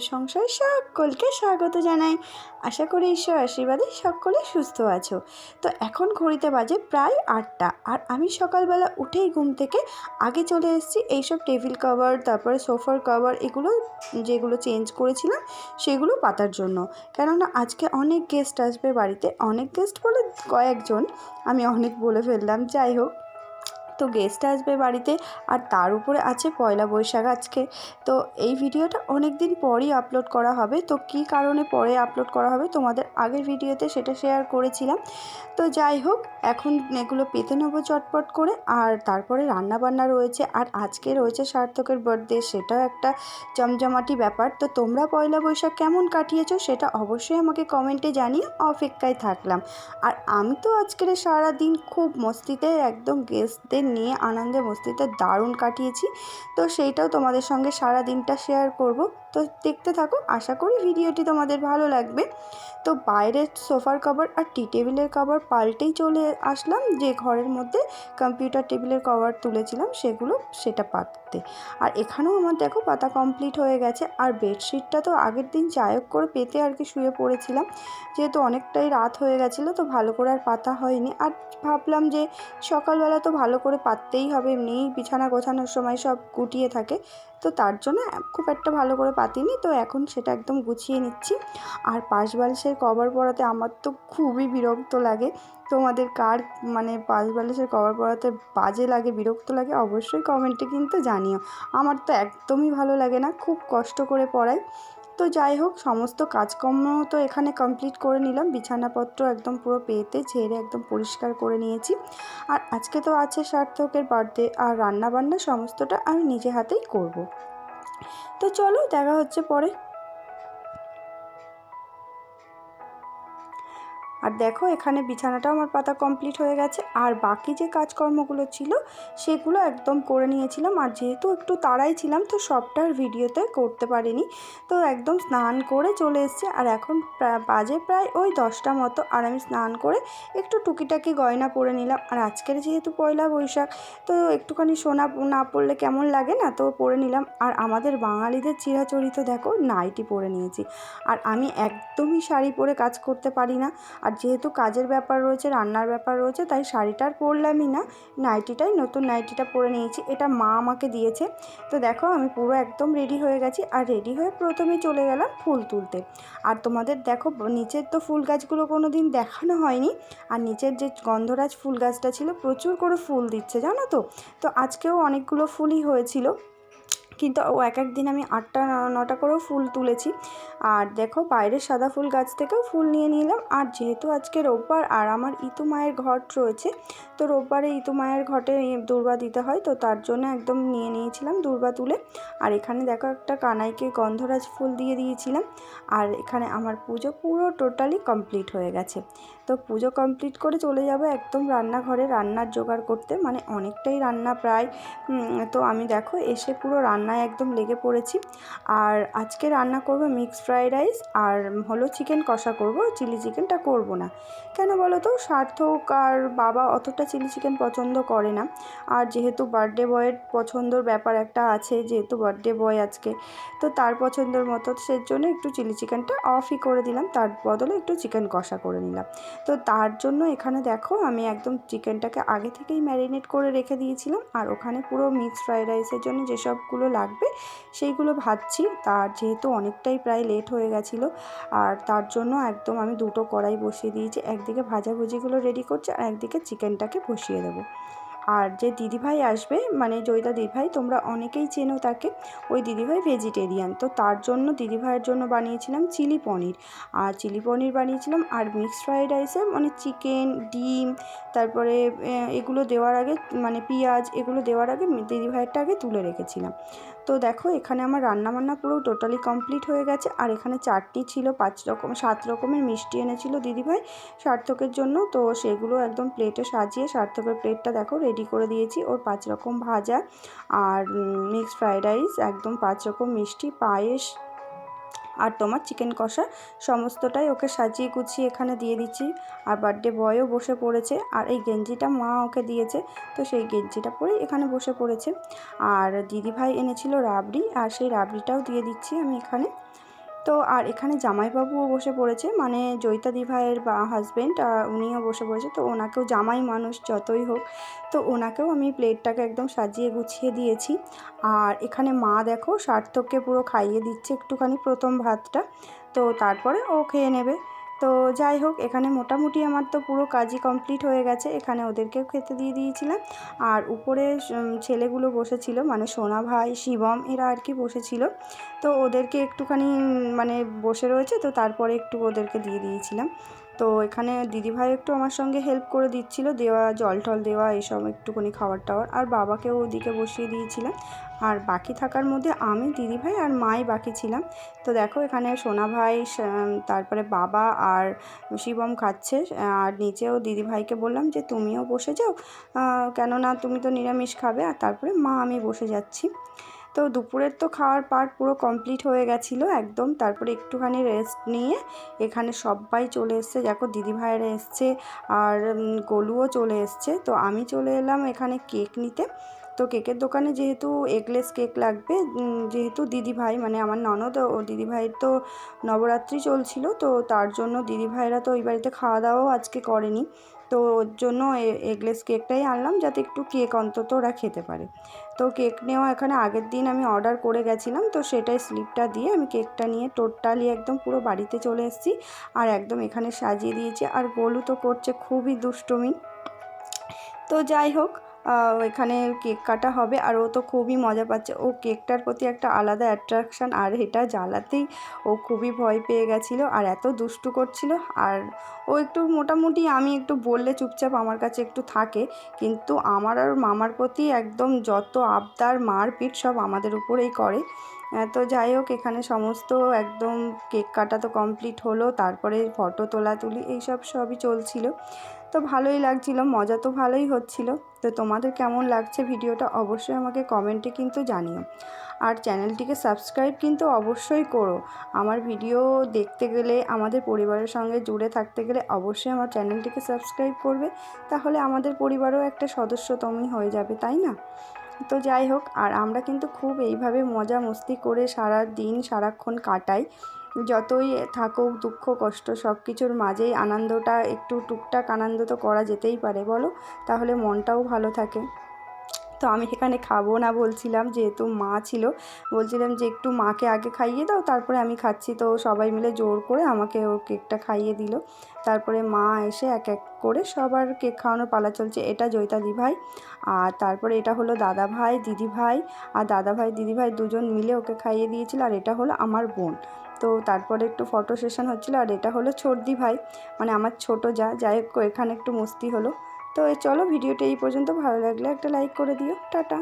সংসার সকলকে স্বাগত জানাই। আশা করি ঈশ্বর আশীর্বাদে সকলে সুস্থ আছো। তো এখন ঘড়িতে বাজে প্রায় আটটা। আর আমি সকালবেলা উঠেই ঘুম থেকে আগে চলে এসেছি এইসব টেবিল কভার, তারপরে সোফার কভার, এগুলো যেগুলো চেঞ্জ করেছিলাম সেগুলো পাতার জন্য। কেননা আজকে অনেক গেস্ট আসবে বাড়িতে। অনেক গেস্ট বলে কয়েকজন, আমি অনেক বলে ফেললাম। যাই হোক তো গেস্ট আসবে বাড়িতে আর তার উপরে আছে পয়লা বৈশাখ আজকে। তো এই ভিডিওটা অনেক দিন পরই আপলোড করা হবে। তো কি কারণে পরে আপলোড করা হবে তোমাদের আগের ভিডিওতে সেটা শেয়ার করেছিলাম। তো যাই হোক, এখন এগুলো পেতে নেব চটপট করে। আর তারপরে রান্না বান্না রয়েছে আর আজকে রয়েছে সার্থকের বার্থডে সেটাও একটা জমজমাটি ব্যাপার। তো তোমরা পয়লা বৈশাখ কেমন কাটিয়েছো সেটা অবশ্যই আমাকে কমেন্টে জানিয়ে অপেক্ষায় থাকলাম। আর আমি তো আজকের সারা দিন খুব মস্তিতে একদম গেস্টদের নিয়ে আনন্দে মস্তিতে দারুণ কাটিয়েছি। তো সেইটাও তোমাদের সঙ্গে সারা দিনটা শেয়ার করব। তো দেখতে থাকো, আশা করি ভিডিওটি তোমাদের ভালো লাগবে। তো বাইরের সোফার কভার আর টি টেবিলের কভার পাল্টেই চলে আসলাম, যে ঘরের মধ্যে কম্পিউটার টেবিলের কভার তুলেছিলাম সেগুলো সেটা পাততে আর এখানেও আমার দেখো পাতা কমপ্লিট হয়ে গেছে, আর বেডশিটটা তো আগের দিন চায়ক করে পেতে আর কি শুয়ে পড়েছিলাম। যেহেতু অনেকটাই রাত হয়ে গেছিল, তো ভালো করে আর পাতা হয়নি। আর ভাবলাম যে সকালবেলা তো ভালো করে পাততেই হবে, এমনিই বিছানা গোছানোর সময় সব গুটিয়ে থাকে তো তার জন্য খুব একটা ভালো করে পাতিনি। তো এখন সেটা একদম গুছিয়ে নিচ্ছি। আর পাশ বালিশের কভার পরাতে আমার তো খুবই বিরক্ত লাগে। তোমাদের কার মানে পাশ বালিশের কভার পরাতে বাজে লাগে, বিরক্ত লাগে, অবশ্যই কমেন্টে কিন্তু জানিও। আমার তো একদমই ভালো লাগে না, খুব কষ্ট করে পড়াই তো যাই হোক, সমস্ত কাজকর্ম তো এখানে কমপ্লিট করে নিলাম। বিছানাপত্র একদম পুরো পেতে, ঝেড়ে একদম পরিষ্কার করে নিয়েছি। আর আজকে তো আছে সার্থকের বার্থডে আর রান্নাবান্না সমস্তটা আমি নিজে হাতেই করব। তো চলো, দেখা হচ্ছে পরে। আর দেখো, এখানে বিছানাটাও আমার পাতা কমপ্লিট হয়ে গেছে। আর বাকি যে কাজকর্মগুলো ছিল, সেগুলো একদম করে নিয়েছিলাম। আর যেহেতু একটু তাড়াই ছিলাম, তো সবটার ভিডিওতে করতে পারিনি। তো একদম স্নান করে চলে এসছে। আর এখন বাজে প্রায় ওই দশটা মতো। আর আমি স্নান করে একটু টুকিটাকি গয়না পরে নিলাম। আর আজকের যেহেতু পয়লা বৈশাখ, তো একটুখানি সোনা না পরলে কেমন লাগে না, তো পরে নিলাম। আর আমাদের বাঙালিদের চিরাচরিত দেখো, নাইটি পরে নিয়েছি। আর আমি একদমই শাড়ি পরে কাজ করতে পারি না। আর যেহেতু কাজের ব্যাপার রয়েছে, রান্নার ব্যাপার রয়েছে, তাই শাড়িটা আর পরলামই না। নাইটিটাই, নতুন নাইটিটা পরে নিয়েছি। এটা মা আমাকে দিয়েছে। তো দেখো, আমি পুরো একদম রেডি হয়ে গেছি। আর রেডি হয়ে প্রথমে চলে গেলাম ফুল তুলতে। আর তোমাদের দেখো, নিচের তো ফুল গাছগুলো কোনো দিন দেখানো হয়নি। আর নিচের যে গন্ধরাজ ফুল গাছটা ছিল, প্রচুর করে ফুল দিচ্ছে, জানো তো? তো আজকেও অনেকগুলো ফুলই হয়েছিল। কিন্তু এক এক দিন আমি আটটা, নটা করেও ফুল তুলেছি। আর দেখো বাইরের সাদা ফুল গাছ থেকেও ফুল নিয়ে নিলাম। আর যেহেতু আজকে রোববার আর আমার ইতু মায়ের ঘট রয়েছে, তো রোববারে ইতু মায়ের ঘটে দুর্বা দিতে হয়, তো তার জন্য একদম নিয়ে নিয়েছিলাম দুর্বা তুলে। আর এখানে দেখো একটা কানাইকে গন্ধরাজ ফুল দিয়ে দিয়েছিলাম। আর এখানে আমার পুজো পুরো টোটালি কমপ্লিট হয়ে গেছে। তো পুজো কমপ্লিট করে চলে যাব একদম রান্নাঘরে, রান্নার জোগাড় করতে। মানে অনেকটাই রান্না প্রায়। তো আমি দেখো এসে পুরো রান্নায় একদম লেগে পড়েছি। আর আজকে রান্না করব মিক্সড ফ্রাইড রাইস আর হলো চিকেন কষা করব। চিলি চিকেনটা করব না। কেন বলো তো সার্থক আর বাবা অতটা চিলি চিকেন পছন্দ করে না। আর যেহেতু বার্থডে বয়ের পছন্দর ব্যাপার একটা আছে, যেহেতু বার্থডে বয় আজকে, তো তার পছন্দের মতো সেই জন্য একটু চিলি চিকেনটা অফই করে দিলাম। তার বদলে একটু চিকেন কষা করে নিলাম। তো তার জন্য এখানে দেখো, আমি একদম চিকেনটাকে আগে থেকেই ম্যারিনেট করে রেখে দিয়েছিলাম। আর ওখানে পুরো মিক্সড ফ্রাইড রাইসের জন্য যেসবগুলো লাগবে। সেইগুলো ভাজছি। তার যেহেতু অনেকটাই প্রায় লেট হয়ে গেছিল, আর তার জন্য একদম আমি দুটো কড়াই বসিয়ে দিয়েছি। একদিকে ভাজাভুজিগুলো রেডি করছি, আর একদিকে চিকেনটাকে বসিয়ে দেবো। আর যে দিদিভাই আসবে মানে জয়িতা দিদিভাই, তোমরা অনেকেই চেনো তাকে, ওই দিদিভাই ভেজিটেরিয়ান তো তার জন্য, দিদিভাইয়ের জন্য বানিয়েছিলাম চিলি পনির। আর চিলি পনির বানিয়েছিলাম আর মিক্সড ফ্রায়েড রাইসে মানে চিকেন ডিম, তারপরে এগুলো দেওয়ার আগে মানে পেঁয়াজ, এগুলো দেওয়ার আগে দিদিভাইয়েরটা আগে তুলে রেখেছিলাম। তো দেখো, এখানে আমার রান্নাবান্না পুরো টোটালি কমপ্লিট হয়ে গেছে। আর এখানে চারটি ছিল, পাঁচ রকম, সাত রকমের মিষ্টি এনেছিল দিদিভাই সার্থকের জন্য। তো সেগুলো একদম প্লেটে সাজিয়ে সার্থকের প্লেটটা দেখো রেডি করে দিয়েছি। ওর পাঁচ রকম ভাজা আর মিক্সড ফ্রায়েড রাইস একদম পাঁচ রকম মিষ্টি, পায়েস আর তোমার চিকেন কষা সমস্তটাই ওকে সাজিয়ে গুছিয়ে এখানে দিয়ে দিচ্ছি। আর বার্থডে বয়ও বসে পড়েছে। আর এই গেঞ্জিটা মা ওকে দিয়েছে। তো সেই গেঞ্জিটা পরেই এখানে বসে পড়েছে। আর দিদিভাই এনেছিল রাবড়ি। আর সেই রাবড়িটাও দিয়ে দিচ্ছি আমি এখানে। তো আর এখানে জামাইবাবুও বসে পড়েছে মানে জয়িতা দিভাইয়ের বা হাজব্যান্ড উনিও বসে পড়েছে। তো ওনাকেও জামাই মানুষ যতই হোক, তো ওনাকেও আমি প্লেটটাকে একদম সাজিয়ে গুছিয়ে দিয়েছি। আর এখানে মা দেখো, সার্থককে পুরো খাইয়ে দিচ্ছে একটুখানি প্রথম ভাতটা। তো তারপরে ও খেয়ে নেবে। তো যাই হোক, এখানে মোটামুটি আমার তো পুরো কাজই কমপ্লিট হয়ে গেছে। এখানে ওদেরকেও খেতে দিয়ে দিয়েছিলাম। আর উপরে ছেলেগুলো বসেছিল মানে সোনা ভাই, শিবম, এরা আর কি বসেছিল। তো ওদেরকে একটুখানি মানে বসে রয়েছে, তো তারপরে একটু ওদেরকে দিয়ে দিয়েছিলাম। তো এখানে দিদিভাই একটু আমার সঙ্গে হেল্প করে দিচ্ছিল, দেওয়া, জল টল দেওয়া, এইসব একটুখানি খাবার টাওয়ার আর বাবাকেও ওদিকে বসিয়ে দিয়েছিলাম। আর বাকি থাকার মধ্যে আমি, দিদিভাই আর মাই বাকি ছিলাম। তো দেখো এখানে সোনা ভাই তারপরে বাবা আর শিবম খাচ্ছে। আর নিচেও দিদিভাইকে বললাম যে, তুমিও বসে যাও। কেননা তুমি তো নিরামিষ খাবে। আর তারপরে মা, আমি বসে যাচ্ছি। তো দুপুরের তো খাওয়ার পার্ট পুরো কমপ্লিট হয়ে গেছিল একদম। তারপরে একটুখানি রেস্ট নিয়ে এখানে সবাই চলে এসছে। দেখো দিদিভাইয়েরা এসছে আর গলুও চলে এসছে। তো আমি চলে এলাম এখানে কেক নিতে। তো কেকের দোকানে যেহেতু এগলেস কেক লাগবে যেহেতু দিদিভাই মানে আমার ননদ ও দিদিভাইয়ের তো নবরাত্রি চলছিল, তো তার জন্য দিদিভাইরা তো ওই বাড়িতে খাওয়া দাওয়াও আজকে করেনি। তো ওর জন্য এগলেস কেকটাই আনলাম যাতে একটু কেক অন্তত ওরা খেতে পারে। তো কেক নেওয়া এখানে আগের দিন আমি অর্ডার করে গেছিলাম, তো সেটাই স্লিপটা দিয়ে আমি কেকটা নিয়ে টোটালি একদম পুরো বাড়িতে চলে এসেছি আর একদম এখানে সাজিয়ে দিয়েছি। আর গোলু তো করছে খুবই দুষ্টুমি। তো যাই হোক এখানে কেক কাটা হবে আর ও তো খুবই মজা পাচ্ছে। ও কেকটার প্রতি একটা আলাদা অ্যাট্রাকশান আর এটা জ্বালাতেই ও খুবই ভয় পেয়ে গেছিল আর এত দুষ্টু করছিল। আর ও একটু মোটামুটি আমি একটু বললে চুপচাপ আমার কাছে একটু থাকে, কিন্তু আমার আর মামার প্রতি একদম যত আবদার, মারপিট সব আমাদের উপরেই করে। তো যাই হোক, এখানে সমস্ত একদম কেক কাটা তো কমপ্লিট হলো, তারপরে ফটো তোলা তুলি, এইসব সবই চলছিল। তো ভালোই লাগছিল, মজা তো ভালোই হচ্ছিল। তো তোমাদের কেমন লাগছে ভিডিওটা অবশ্যই আমাকে কমেন্টে কিন্তু জানিও। আর চ্যানেলটিকে সাবস্ক্রাইব কিন্তু অবশ্যই করো। আমার ভিডিও দেখতে গেলে, আমাদের পরিবারের সঙ্গে জুড়ে থাকতে গেলে অবশ্যই আমার চ্যানেলটিকে সাবস্ক্রাইব করবে। তাহলে আমাদের পরিবারও একটা সদস্য তুমি হয়ে যাবে, তাই না? তো যাই হোক, আর আমরা কিন্তু খুব এইভাবে মজা মস্তি করে সারা দিন সারাক্ষণ কাটাই। যতই থাকুক দুঃখ, কষ্ট সব কিছুর মাঝেই আনন্দটা, একটু টুকটাক আনন্দ তো করা যেতেই পারে, বলো? তাহলে মনটাও ভালো থাকে। তো আমি সেখানে খাব না বলছিলাম, যেহেতু মা ছিল, বলছিলাম যে একটু মাকে আগে খাইয়ে দাও, তারপরে আমি খাচ্ছি। তো সবাই মিলে জোর করে আমাকে ও কেকটা খাইয়ে দিল। তারপরে মা এসে এক এক করে সবার কেক খাওয়ানোর পালা চলছে। এটা জৈতাদি ভাই, আর তারপরে এটা হলো দাদা ভাই, দিদি ভাই, আর দাদা ভাই, দিদি ভাই দুজন মিলে ওকে খাইয়ে দিয়েছিল, আর এটা হলো আমার বোন। তো তারপরে একটু ফটো সেশন হচ্ছিল আর এটা হলো ছর্দি ভাই মানে আমার ছোট যা, যাই হোক এখানে একটু মস্তি হলো। তো চলো ভিডিওটা এই পর্যন্ত, ভালো লাগলে একটা লাইক করে দিও, টাটা।